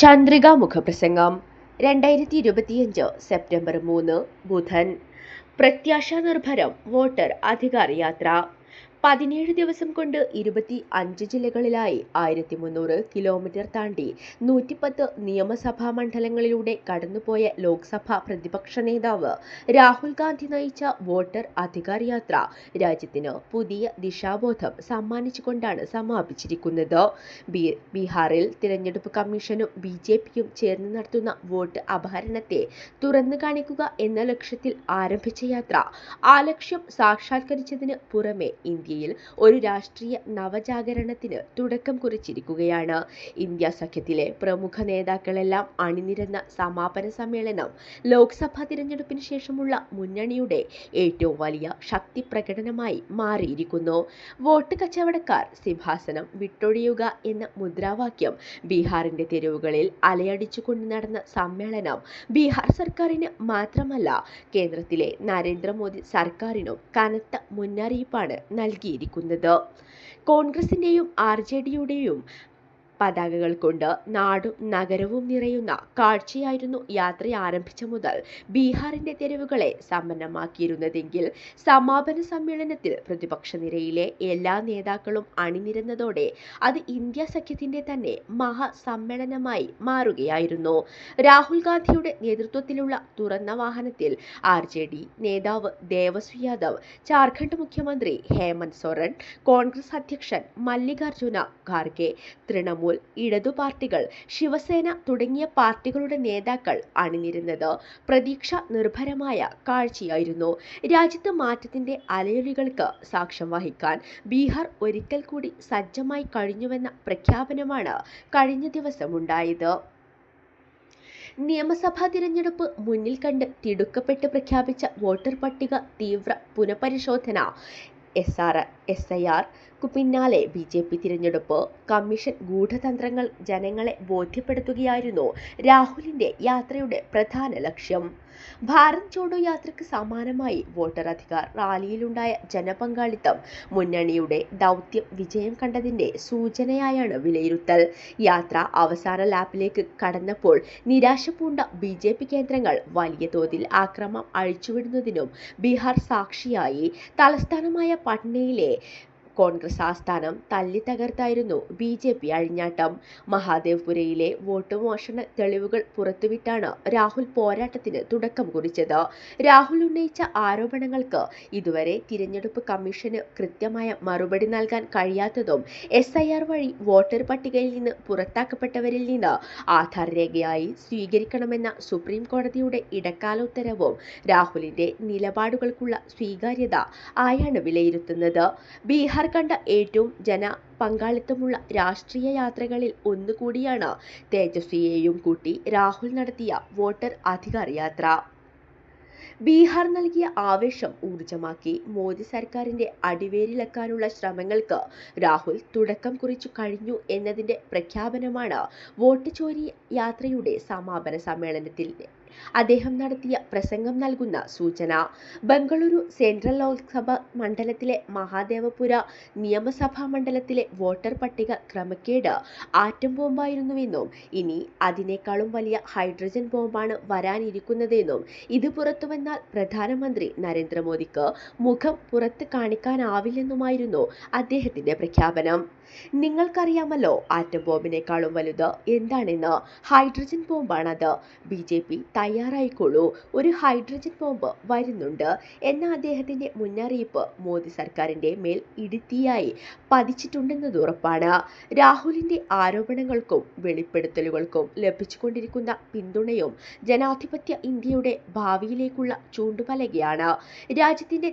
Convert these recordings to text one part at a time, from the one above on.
ചന്ദ്രിക മുഖപ്രസംഗം. രണ്ടായിരത്തി ഇരുപത്തിയഞ്ച് സെപ്റ്റംബർ മൂന്ന് ബുധൻ. പ്രത്യാശാ നിർഭരം വോട്ടർ അധികാര യാത്ര പതിനേഴ് ദിവസം കൊണ്ട് ഇരുപത്തി അഞ്ച് ജില്ലകളിലായി ആയിരത്തി മുന്നൂറ് കിലോമീറ്റർ താണ്ടി നൂറ്റിപ്പത്ത് നിയമസഭാ മണ്ഡലങ്ങളിലൂടെ കടന്നുപോയ ലോക്സഭാ പ്രതിപക്ഷ നേതാവ് രാഹുൽ ഗാന്ധി നയിച്ച വോട്ടർ അധികാർ യാത്ര രാജ്യത്തിന് പുതിയ ദിശാബോധം സമ്മാനിച്ചുകൊണ്ടാണ് സമാപിച്ചിരിക്കുന്നത്. ബീഹാറിൽ തിരഞ്ഞെടുപ്പ് കമ്മീഷനും ബി ജെ പിയും ചേർന്ന് നടത്തുന്ന വോട്ട് അപഹരണത്തെ തുറന്നു കാണിക്കുക എന്ന ലക്ഷ്യത്തിൽ ആരംഭിച്ച യാത്ര ആ ലക്ഷ്യം സാക്ഷാത്കരിച്ചതിന് പുറമെ ഇന്ത്യയിൽ ഒരു രാഷ്ട്രീയ നവജാഗരണത്തിന് തുടക്കം കുറിച്ചിരിക്കുകയാണ്. ഇന്ത്യ സഖ്യത്തിലെ പ്രമുഖ നേതാക്കളെല്ലാം അണിനിരന്ന സമാപന സമ്മേളനം ലോക്സഭാ തിരഞ്ഞെടുപ്പിന് ശേഷമുള്ള മുന്നണിയുടെ ഏറ്റവും വലിയ ശക്തി പ്രകടനമായി മാറിയിരിക്കുന്നു. വോട്ട് കച്ചവടക്കാർ സിംഹാസനം വിട്ടൊഴിയുക എന്ന മുദ്രാവാക്യം ബീഹാറിന്റെ തെരുവുകളിൽ അലയടിച്ചുകൊണ്ട് നടന്ന സമ്മേളനം ബീഹാർ സർക്കാരിന് മാത്രമല്ല കേന്ദ്രത്തിലെ നരേന്ദ്രമോദി സർക്കാരിനും കനത്ത മുന്നറിയിപ്പാണ് നൽകിയിരിക്കുന്നത്. കോൺഗ്രസിന്റെയും ആർ ജെ ഡിയുടെയും പതാകകൾ കൊണ്ട് നാടും നഗരവും നിറയുന്ന കാഴ്ചയായിരുന്നു യാത്ര ആരംഭിച്ച മുതൽ ബീഹാറിന്റെ തെരുവുകളെ സമ്പന്നമാക്കിയിരുന്നതെങ്കിൽ സമാപന സമ്മേളനത്തിൽ പ്രതിപക്ഷ നിരയിലെ എല്ലാ നേതാക്കളും അണിനിരന്നതോടെ അത് ഇന്ത്യ സഖ്യത്തിന്റെ തന്നെ മഹാസമ്മേളനമായി മാറുകയായിരുന്നു. രാഹുൽ ഗാന്ധിയുടെ നേതൃത്വത്തിലുള്ള തുറന്ന വാഹനത്തിൽ ആർ ജെ ഡി നേതാവ് ദേവസ്വി യാദവ് ജാർഖണ്ഡ് മുഖ്യമന്ത്രി ഹേമന്ത് സോറൻ കോൺഗ്രസ് അധ്യക്ഷൻ മല്ലികാർജുന ഖാർഗെ തൃണമൂൽ ഇടതു പാർട്ടികൾ ശിവസേന തുടങ്ങിയ പാർട്ടികളുടെ നേതാക്കൾ അണിനിരുന്നത് പ്രതീക്ഷ നിർഭരമായ കാഴ്ചയായിരുന്നു. രാജ്യത്ത് മാറ്റത്തിന്റെ അലയൊലികൾക്ക് സാക്ഷ്യം വഹിക്കാൻ ബീഹാർ ഒരിക്കൽ കൂടി സജ്ജമായി കഴിഞ്ഞുവെന്ന പ്രഖ്യാപനമാണ് കഴിഞ്ഞ ദിവസം ഉണ്ടായത് നിയമസഭാ തിരഞ്ഞെടുപ്പ് മുന്നിൽ കണ്ട് തിടുക്കപ്പെട്ട് പ്രഖ്യാപിച്ച വോട്ടർ പട്ടിക തീവ്ര പുനഃപരിശോധന എസ് ആർ എസ് ഐ ആർക്കു പിന്നാലെ ബി ജെ പി തിരഞ്ഞെടുപ്പ്. കമ്മീഷൻ ഗൂഢതന്ത്രങ്ങൾ ജനങ്ങളെ ബോധ്യപ്പെടുത്തുകയായിരുന്നു രാഹുലിന്റെ യാത്രയുടെ പ്രധാന ലക്ഷ്യം. ഭാരത് ജോഡോ യാത്രയ്ക്ക് സമാനമായി വോട്ടർ അധികാർ റാലിയിലുണ്ടായ ജനപങ്കാളിത്തം മുന്നണിയുടെ ദൗത്യം വിജയം കണ്ടതിന്റെ സൂചനയായാണ് വിലയിരുത്തൽ. യാത്ര അവസാന ലാപ്പിലേക്ക് കടന്നപ്പോൾ നിരാശ പൂണ്ട ബി ജെ പി കേന്ദ്രങ്ങൾ വലിയ തോതിൽ ആക്രമം അഴിച്ചുവിടുന്നതിനും ബീഹാർ സാക്ഷിയായി. തലസ്ഥാനമായ പട്നയിലെ കോൺഗ്രസ് ആസ്ഥാനം തല്ലിത്തകർത്തായിരുന്നു ബി ജെ പി അഴിഞ്ഞാട്ടം. മഹാദേവ്പുരയിലെ വോട്ട് മോഷണ തെളിവുകൾ പുറത്തുവിട്ടാണ് രാഹുൽ പോരാട്ടത്തിന് തുടക്കം കുറിച്ചത്. രാഹുൽ ഉന്നയിച്ച ആരോപണങ്ങൾക്ക് ഇതുവരെ തിരഞ്ഞെടുപ്പ് കമ്മീഷന് കൃത്യമായ മറുപടി നൽകാൻ കഴിയാത്തതും എസ് വഴി വോട്ടർ പട്ടികയിൽ നിന്ന് പുറത്താക്കപ്പെട്ടവരിൽ നിന്ന് ആധാർ രേഖയായി സ്വീകരിക്കണമെന്ന സുപ്രീം കോടതിയുടെ ഇടക്കാല ഉത്തരവും രാഹുലിന്റെ നിലപാടുകൾക്കുള്ള സ്വീകാര്യത ആയാണ് വിലയിരുത്തുന്നത്. ബീഹാർ കണ്ട ഏറ്റവും ജന പങ്കാളിത്തമുള്ള രാഷ്ട്രീയ യാത്രകളിൽ ഒന്നുകൂടിയാണ് തേജസ്വിയെയും കൂട്ടി രാഹുൽ നടത്തിയ വോട്ടർ അധികാർ യാത്ര. ബീഹാർ നൽകിയ ആവേശം ഊർജമാക്കി മോദി സർക്കാരിന്റെ അടിവേരിലെക്കാനുള്ള ശ്രമങ്ങൾക്ക് രാഹുൽ തുടക്കം കുറിച്ചു കഴിഞ്ഞു എന്നതിന്റെ പ്രഖ്യാപനമാണ് വോട്ട് ചോരി യാത്രയുടെ സമാപന സമ്മേളനത്തിൽ അദ്ദേഹം നടത്തിയ പ്രസംഗം നൽകുന്ന സൂചന. ബംഗളൂരു സെൻട്രൽ ലോക്സഭ മണ്ഡലത്തിലെ മഹാദേവപുര നിയമസഭാ മണ്ഡലത്തിലെ വോട്ടർ പട്ടിക ക്രമക്കേട് ആറ്റം ബോംബായിരുന്നുവെന്നും ഇനി അതിനേക്കാളും വലിയ ഹൈഡ്രജൻ ബോംബാണ് വരാനിരിക്കുന്നതെന്നും ഇത് പുറത്തുവന്നാൽ പ്രധാനമന്ത്രി നരേന്ദ്രമോദിക്ക് മുഖം പുറത്ത് കാണിക്കാനാവില്ലെന്നുമായിരുന്നു അദ്ദേഹത്തിന്റെ പ്രഖ്യാപനം. നിങ്ങൾക്കറിയാമല്ലോ ആറ്റം ബോംബിനേക്കാളും വലുത് എന്താണെന്ന് ഹൈഡ്രജൻ ബോംബാണത്. ബി ജെ പി തയ്യാറായിക്കോളൂ ഒരു ഹൈഡ്രജൻ ബോംബ് വരുന്നുണ്ട് എന്ന അദ്ദേഹത്തിന്റെ മുന്നറിയിപ്പ് മോദി സർക്കാരിന്റെ മേൽ ഇടുത്തിയായി പതിച്ചിട്ടുണ്ടെന്നത് ഉറപ്പാണ്. രാഹുലിന്റെ ആരോപണങ്ങൾക്കും വെളിപ്പെടുത്തലുകൾക്കും ലഭിച്ചുകൊണ്ടിരിക്കുന്ന പിന്തുണയും ജനാധിപത്യ ഇന്ത്യയുടെ ഭാവിയിലേക്കുള്ള ചൂണ്ടുപലകയാണ്. രാജ്യത്തിന്റെ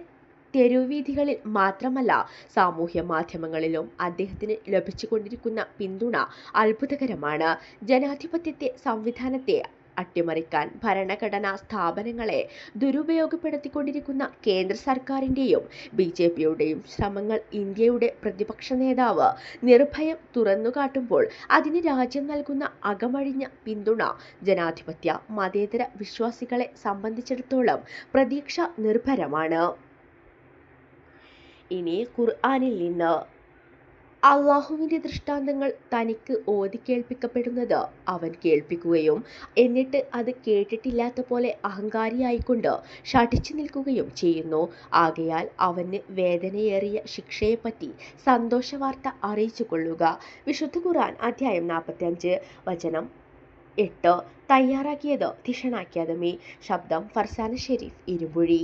തെരുവീഥികളിൽ മാത്രമല്ല സാമൂഹ്യ മാധ്യമങ്ങളിലും അദ്ദേഹത്തിന് ലഭിച്ചുകൊണ്ടിരിക്കുന്ന പിന്തുണ അത്ഭുതകരമാണ്. ജനാധിപത്യത്തെ സംവിധാനത്തെ അട്ടിമറിക്കാൻ ഭരണഘടനാ സ്ഥാപനങ്ങളെ ദുരുപയോഗപ്പെടുത്തിക്കൊണ്ടിരിക്കുന്ന കേന്ദ്ര സർക്കാരിന്റെയും ബി ജെ പിയുടെയും ശ്രമങ്ങൾ ഇന്ത്യയുടെ പ്രതിപക്ഷ നേതാവ് നിർഭയം തുറന്നുകാട്ടുമ്പോൾ അതിന് രാജ്യം നൽകുന്ന അകമഴിഞ്ഞ പിന്തുണ ജനാധിപത്യ മതേതര വിശ്വാസികളെ സംബന്ധിച്ചിടത്തോളം പ്രതീക്ഷ നിർഭരമാണ്. ഇനി ഖുർആാനിൽ നിന്ന് അള്ളാഹുവിന്റെ ദൃഷ്ടാന്തങ്ങൾ തനിക്ക് ഓതി കേൾപ്പിക്കപ്പെടുന്നത് അവൻ കേൾപ്പിക്കുകയും എന്നിട്ട് അത് കേട്ടിട്ടില്ലാത്ത പോലെ അഹങ്കാരിയായിക്കൊണ്ട് ഷഠിച്ചു നിൽക്കുകയും ചെയ്യുന്നു. ആകയാൽ അവന് വേദനയേറിയ ശിക്ഷയെപ്പറ്റി സന്തോഷവാർത്ത അറിയിച്ചുകൊള്ളുക. വിശുദ്ധ ഖുർആൻ അധ്യായം നാൽപ്പത്തിയഞ്ച് വചനം എട്ട് തയ്യാറാക്കിയത് തിഷണ അക്കാദമി. ശബ്ദം ഫർസാന ഷെരീഫ് ഇരുമ്പുഴി